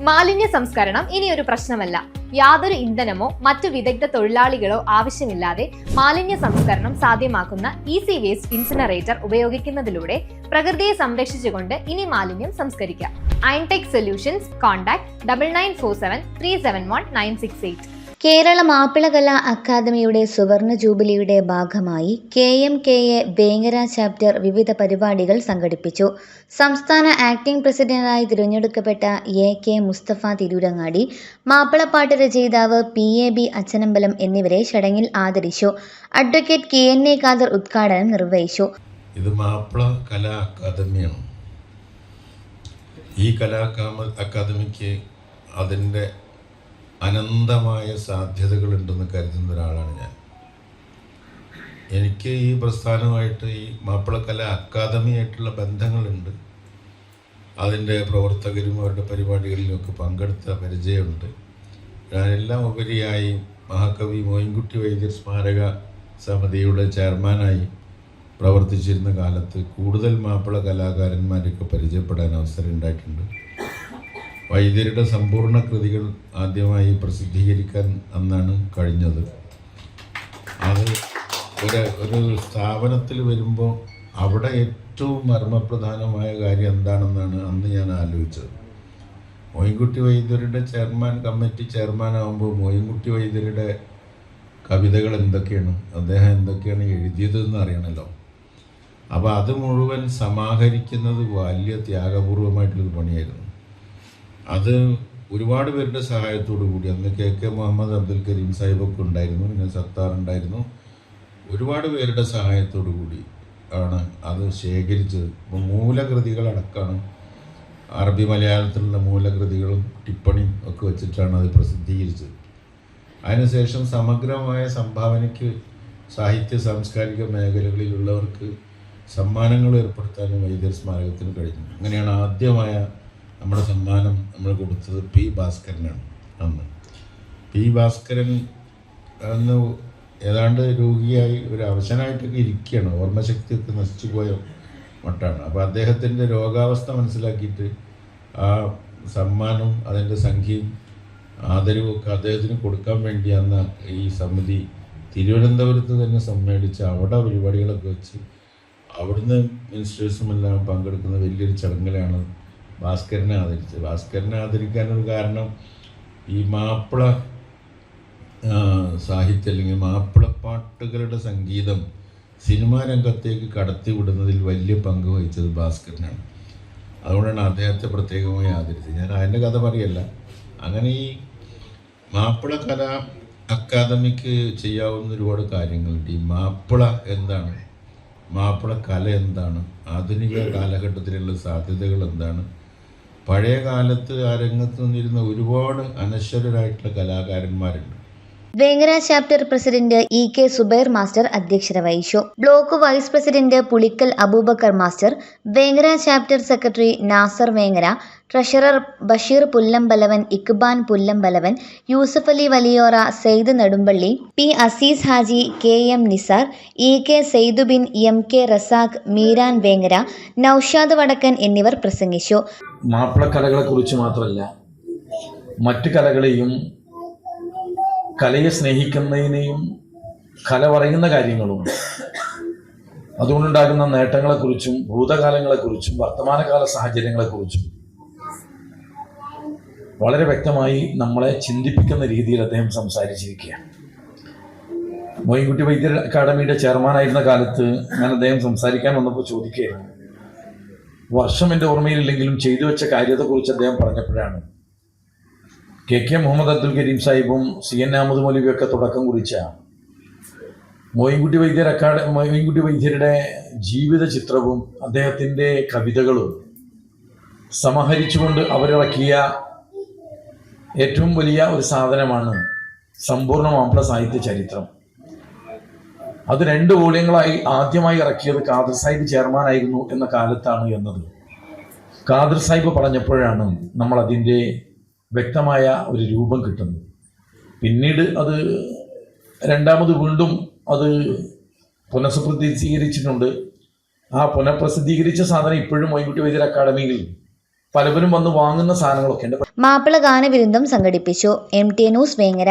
മാലിന്യ സംസ്കരണം ഇനിയൊരു പ്രശ്നമല്ല. യാതൊരു ഇന്ധനമോ മറ്റു വിദഗ്ധ തൊഴിലാളികളോ ആവശ്യമില്ലാതെ മാലിന്യ സംസ്കരണം സാധ്യമാക്കുന്ന ഈസി വേസ്റ്റ് ഇൻസിനറേറ്റർ ഉപയോഗിക്കുന്നതിലൂടെ പ്രകൃതിയെ സംരക്ഷിച്ചുകൊണ്ട് ഇനി മാലിന്യം സംസ്കരിക്കാം. Aintech solutions contact double nine four seven three seven one nine six eight Kerala Mappilakala അക്കാദമിയുടെ സുവർണ ജൂബിലിയുടെ ഭാഗമായി K M K A Vengara chapter വിവിധ പരിപാടികൾ സംഘടിപ്പിച്ചു. സംസ്ഥാന ആക്ടിംഗ് പ്രസിഡന്റായി തിരഞ്ഞെടുക്കപ്പെട്ട എ കെ മുസ്തഫ തിരൂരങ്ങാടി മാപ്പിളപ്പാട്ട് രചയിതാവ് പി എ ബി അച്ഛനമ്പലം എന്നിവരെ ചടങ്ങിൽ ആദരിച്ചു. Advocate K N A Khader ഉദ്ഘാടനം നിർവഹിച്ചു. ഇത് മാപ്പിള കലാ അക്കാദമിയാണ്. ഈ കലാ അക്കാദമിക്ക് അതിന്റെ അനന്തമായ സാധ്യതകളുണ്ടെന്ന് കരുതുന്ന ഒരാളാണ് ഞാൻ. എനിക്ക് ഈ പ്രസ്ഥാനമായിട്ട് ഈ മാപ്പിളക്കല കലാ അക്കാദമിയായിട്ടുള്ള ബന്ധങ്ങളുണ്ട്. അതിന്റെ പ്രവർത്തകരും അവരുടെ പരിപാടികളിലുമൊക്കെ പങ്കെടുത്ത പരിചയമുണ്ട്. ഞാനെല്ലാം ഉപരിയായി മഹാകവി മോയിൻകുട്ടി വൈദ്യർ സ്മാരക സമിതിയുടെ ചെയർമാനായി പ്രവർത്തിച്ചിരുന്ന കാലത്ത് കൂടുതൽ മാപ്പിള കലാകാരന്മാരൊക്കെ പരിചയപ്പെടാൻ അവസരം ഉണ്ടായിട്ടുണ്ട്. വൈദ്യരുടെ സമ്പൂർണ കൃതികൾ ആദ്യമായി പ്രസിദ്ധീകരിക്കാൻ അന്നാണ് കഴിഞ്ഞത്. അത് ഒരു ഒരു സ്ഥാപനത്തിൽ വരുമ്പോൾ അവിടെ ഏറ്റവും മർമ്മപ്രധാനമായ കാര്യം എന്താണെന്നാണ് അന്ന് ഞാൻ ആലോചിച്ചത്. മോയിൻകുട്ടി വൈദ്യരുടെ ചെയർമാൻ കമ്മിറ്റി ചെയർമാൻ ആകുമ്പോൾ മോയിൻകുട്ടി വൈദ്യരുടെ കവിതകൾ എന്തൊക്കെയാണ് അദ്ദേഹം എന്തൊക്കെയാണ് എഴുതിയതെന്ന് അറിയണമല്ലോ അപ്പോൾ അത് മുഴുവൻ സമാഹരിക്കുന്നത് വലിയ ത്യാഗപൂർവമായിട്ടുള്ളൊരു പണിയായിരുന്നു. അത് ഒരുപാട് പേരുടെ സഹായത്തോടു കൂടി അന്ന് കെ കെ മുഹമ്മദ് അബ്ദുൽ കരീം സാഹിബൊക്കെ ഉണ്ടായിരുന്നു പിന്നെ സത്താർ ഉണ്ടായിരുന്നു. ഒരുപാട് പേരുടെ സഹായത്തോടു കൂടി ആണ് അത് ശേഖരിച്ചത്. ഇപ്പോൾ മൂലകൃതികളടക്കമാണ് അറബി മലയാളത്തിലുള്ള മൂലകൃതികളും ടിപ്പണിയും ഒക്കെ വെച്ചിട്ടാണ് അത് പ്രസിദ്ധീകരിച്ചത്. അതിനുശേഷം സമഗ്രമായ സംഭാവനയ്ക്ക് സാഹിത്യ സാംസ്കാരിക മേഖലകളിലുള്ളവർക്ക് സമ്മാനങ്ങൾ ഏർപ്പെടുത്താനും വൈദ്യർ സ്മാരകത്തിന് കഴിഞ്ഞു. അങ്ങനെയാണ് ആദ്യമായ നമ്മുടെ സമ്മാനം നമ്മൾ കൊടുത്തത് പി ഭാസ്കരനാണ്. അന്ന് പി ഭാസ്കരൻ അന്ന് ഏതാണ്ട് രോഗിയായി ഒരു അവശനായിട്ടൊക്കെ ഇരിക്കുകയാണ്. ഓർമ്മശക്തിയൊക്കെ നശിച്ചു പോയ മട്ടാണ്. അപ്പോൾ അദ്ദേഹത്തിന്റെ രോഗാവസ്ഥ മനസ്സിലാക്കിയിട്ട് ആ സമ്മാനവും അതിന്റെ സംഖ്യയും ആദരവും ഒക്കെ അദ്ദേഹത്തിന് കൊടുക്കാൻ വേണ്ടി അന്ന് ഈ സമിതി തിരുവനന്തപുരത്ത് തന്നെ സമ്മേളിച്ച് അവിടെ പരിപാടികളൊക്കെ വെച്ച് അവിടുന്ന് മിനിസ്റ്റേഴ്സും എല്ലാം പങ്കെടുക്കുന്ന വലിയൊരു ചടങ്ങിലാണ് ഭാസ്കരനെ ആദരിച്ചത്. ഭാസ്കരനെ ആദരിക്കാനൊരു കാരണം ഈ മാപ്പിള സാഹിത്യം അല്ലെങ്കിൽ മാപ്പിളപ്പാട്ടുകളുടെ സംഗീതം സിനിമാ രംഗത്തേക്ക് കടത്തിവിടുന്നതിൽ വലിയ പങ്ക് വഹിച്ചത് ഭാസ്കരനാണ്. അതുകൊണ്ടാണ് അദ്ദേഹത്തെ പ്രത്യേകമായി ആദരിച്ചത്. ഞാൻ അതിന്റെ കഥ പറയല്ല. അങ്ങനെ ഈ മാപ്പിള കല അക്കാദമിക്ക് ചെയ്യാവുന്ന ഒരുപാട് കാര്യങ്ങളുണ്ട്. ഈ മാപ്പിള എന്താണ്? മാപ്പിള കല എന്താണ്? ആധുനിക കാലഘട്ടത്തിലുള്ള സാധ്യതകൾ എന്താണ്? പഴയ കാലത്ത് ആ രംഗത്ത് നിന്നിരുന്ന ഒരുപാട് അനശ്വരരായിട്ടുള്ള കലാകാരന്മാരുണ്ട്. Vengara chapter president E K Zubair master അധ്യക്ഷത വഹിച്ചു. Block vice president Pulikkal Abubakar master Vengara chapter secretary Nasar Vengara treasurer Basheer Pullambalavan Iqban Pullambalavan Yusuf Ali Valiyora Sayed Nedumpally P Azeez Haji K M Nisar E K Saidubin M K Razak Meeran Vengara Naushad Vadakkan എന്നിവർ പ്രസംഗിച്ചു. മാപ്പിള കലകളെക്കുറിച്ച് മാത്രമല്ല മറ്റു കലകളെയും കലയെ സ്നേഹിക്കുന്നതിനെയും കല പറയുന്ന കാര്യങ്ങളും അതുകൊണ്ടുണ്ടാകുന്ന നേട്ടങ്ങളെക്കുറിച്ചും ഭൂതകാലങ്ങളെക്കുറിച്ചും വർത്തമാനകാല സാഹചര്യങ്ങളെക്കുറിച്ചും വളരെ വ്യക്തമായി നമ്മളെ ചിന്തിപ്പിക്കുന്ന രീതിയിൽ അദ്ദേഹം സംസാരിച്ചിരിക്കുകയാണ്. മോയിൻകുട്ടി വൈദ്യ അക്കാദമിയുടെ ചെയർമാനായിരുന്ന കാലത്ത് ഞാൻ അദ്ദേഹം സംസാരിക്കാൻ വന്നപ്പോൾ ചോദിക്കുകയായിരുന്നു. വർഷം എന്റെ ഓർമ്മയിലില്ലെങ്കിലും ചെയ്തു വെച്ച കാര്യത്തെക്കുറിച്ച് അദ്ദേഹം പറഞ്ഞപ്പോഴാണ് കെ കെ മുഹമ്മദ് അബ്ദുൽ കരീം സാഹിബും സി എൻ അഹമ്മദ് മൗലവിയൊക്കെ തുടക്കം കുറിച്ച മോയിൻകുട്ടി വൈദ്യർ അക്കാഡ മോയിൻകുട്ടി വൈദ്യരുടെ ജീവിത ചിത്രവും അദ്ദേഹത്തിന്റെ കവിതകളും സമാഹരിച്ചുകൊണ്ട് അവരിറക്കിയ ഏറ്റവും വലിയ ഒരു സാധനമാണ് സമ്പൂർണ മാമ്പള സാഹിത്യ ചരിത്രം. അത് രണ്ട് വോള്യങ്ങളായി ആദ്യമായി ഇറക്കിയത് ഖാദർ സാഹിബ് ചെയർമാനായിരുന്നു എന്ന കാലത്താണ് എന്നത്. ഖാദർ സാഹിബ് പറഞ്ഞപ്പോഴാണ് നമ്മൾ അതിന്റെ വ്യക്തമായ ഒരു രൂപം കിട്ടുന്നു. പിന്നീട് അത് രണ്ടാമത് വീണ്ടും അത് പുനഃപ്രസിദ്ധീകരിച്ചിട്ടുണ്ട് ആ പുനഃപ്രസിദ്ധീകരിച്ച സാധനം ഇപ്പോഴും മൊയ്കുട്ടി വൈദ്യർ അക്കാദമിയിൽ പലവരും വന്ന് വാങ്ങുന്ന സാധനങ്ങളൊക്കെ ഉണ്ട്. മാപ്പിള ഗാനവിരുദ്ധം സംഘടിപ്പിച്ചു. M T news Vengara.